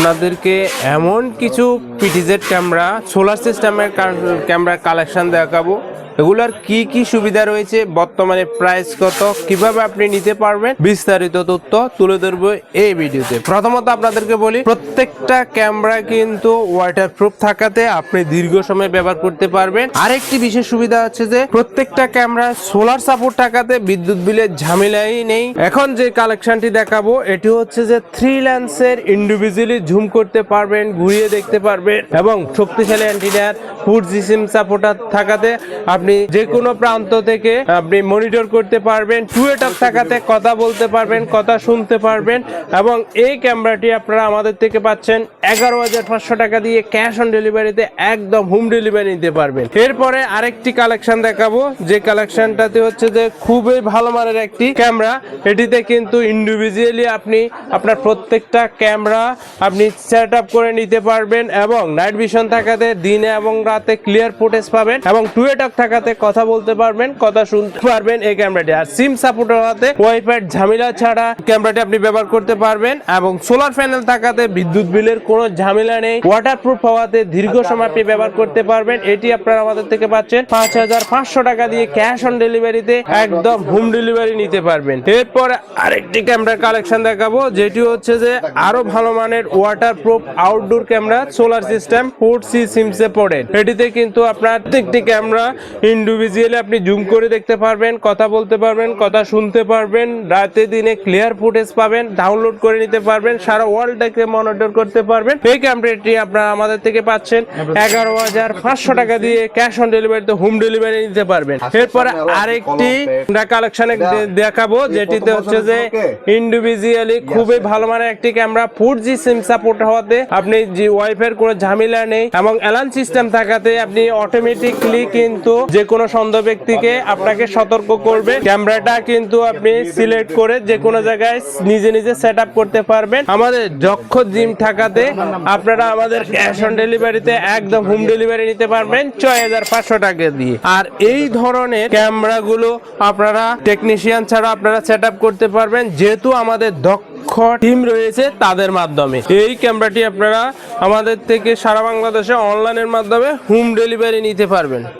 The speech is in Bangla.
আপনাদেরকে এমন কিছু পিটিজেড ক্যামেরা সোলার সিস্টেমের ক্যামেরা কালেকশান দেখাবো। এগুলার কি কি সুবিধা রয়েছে? বর্তমানে প্রাইস কত? কীভাবে আপনি নিতে পারবেন? বিস্তারিত তথ্য তুলে ধরবো এই ভিডিওতে। প্রথমত আপনাদেরকে বলি, প্রত্যেকটা ক্যামেরা কিন্তু ওয়াটার প্রুফ থাকাতে আপনি দীর্ঘ সময় ব্যবহার করতে পারবেন। আরেকটি বিশেষ সুবিধা হচ্ছে যে, প্রত্যেকটা ক্যামেরা সোলার সাপোর্ট থাকাতে বিদ্যুৎ বিলের ঝামেলাই নেই। এখন যে কালেকশনটি দেখাবো, এটি হচ্ছে যে থ্রি ল্যান্সের ইন্ডিভিজুয়ালি ঝুম করতে পারবেন, ঘুরিয়ে দেখতে পারবেন। এবং শক্তিশালী অ্যান্টিনার ফুড সিস্টেম সাপোর্টার থাকাতে আপনি যে কোনো প্রান্ত থেকে আপনি মনিটর করতে পারবেন টু এটক থাকাতে কথা বলতে পারবেন, কথা শুনতে পারবেন, এবং এই ক্যামেরাটি আপনারা আমাদের থেকে পাচ্ছেন এগারো হাজার পাঁচশো টাকা দিয়ে ক্যাশ অন ডেলিভারিতে একদম হোম ডেলিভারি নিতে পারবেন। এরপরে আরেকটি কালেকশন দেখাবো, যে কালেকশনটাতে হচ্ছে যে খুবই ভালো মানের একটি ক্যামেরা এটিতে কিন্তু ইন্ডিভিজুয়ালি আপনি আপনার প্রত্যেকটা ক্যামেরা আপনি সেট আপ করে নিতে পারবেন, এবং নাইট ভিশন থাকাতে দিনে এবং রাতে ক্লিয়ার ফুটেজ পাবেন, এবং টুয়েটক থাকাতে কথা বলতে পারবেন, কথা শুনতে পারবেন এই ক্যামেরাটি। আর সিম সাপোর্ট হওয়াতে ওয়াইফাই ঝামেলা ছাড়া ক্যামেরাটি আপনি ব্যবহার করতে পারবেন এবং সোলার প্যানেল থাকাতে বিদ্যুৎ বিলের কোনো ঝামেলা নেই। ওয়াটারপ্রুফ হওয়াতে দীর্ঘ সময় আপনি ব্যবহার করতে পারবেন। এটি আপনারা আমাদের থেকে পাচ্ছেন পাঁচ হাজার পাঁচশো টাকা দিয়ে ক্যাশ অন ডেলিভারিতে একদম হোম ডেলিভারি নিতে পারবেন। এরপরে আরেকটি ক্যামেরার কালেকশন দেখাবো, যেটি হচ্ছে যে আরও ভালো মানের waterproof outdoor camera solar system four C সিমসে পড়ে। এটিতে কিন্তু আপনার প্রত্যেকটি ক্যামেরা ইন্ডিভিজুয়ালি আপনি জুম করে দেখতে পারবেন কথা বলতে পারবেন কথা শুনতে পারবেন রাতে দিনে ক্লিয়ার ফুটেজ পাবেন ডাউনলোড করে নিতে পারবেন সারা ওয়ার্ল্ডটাকে মনিটর করতে পারবেন। এই ক্যামেরাটি আপনারা আমাদের থেকে পাচ্ছেন। এগারো হাজার পাঁচশো টাকা দিয়ে ক্যাশ অন ডেলিভারিতে হোম ডেলিভারি নিতে পারবেন। এরপরে আরেকটি কালেকশনে দেখাবো যেটিতে হচ্ছে যে ইন্ডিভিজুয়ালি খুবই ভালো মানের একটি camera four G sim support হওয়াতে আপনি যে ওয়াইফাই কোনো ঝামেলা নেই এবং অ্যালার্ম সিস্টেম থাকাতে আপনি অটোমেটিকলি কিন্তু যে কোনো সন্দেহ ব্যক্তিকে আপনাকে সতর্ক করবে। ক্যামেরাটা কিন্তু আপনি সিলেক্ট করে যে কোনো জায়গায় নিজে নিজে সেট করতে পারবেন। আমাদের দক্ষ জিম থাকাতে আপনারা আমাদের ক্যাশ অন ডেলিভারিতে একদম হোম ডেলিভারি নিতে পারবেন ছয় হাজার পাঁচশো টাকা দিয়ে। আর এই ধরনের ক্যামেরাগুলো আপনারা টেকনিশিয়ান ছাড়া আপনারা সেট করতে পারবেন। যেহেতু আমাদের দক্ষ টিম রয়েছে তাদের মাধ্যমে। এই ক্যামেরাটি আপনারা আমাদের থেকে সারা বাংলাদেশে অনলাইনের মাধ্যমে হোম ডেলিভারি নিতে পারবেন।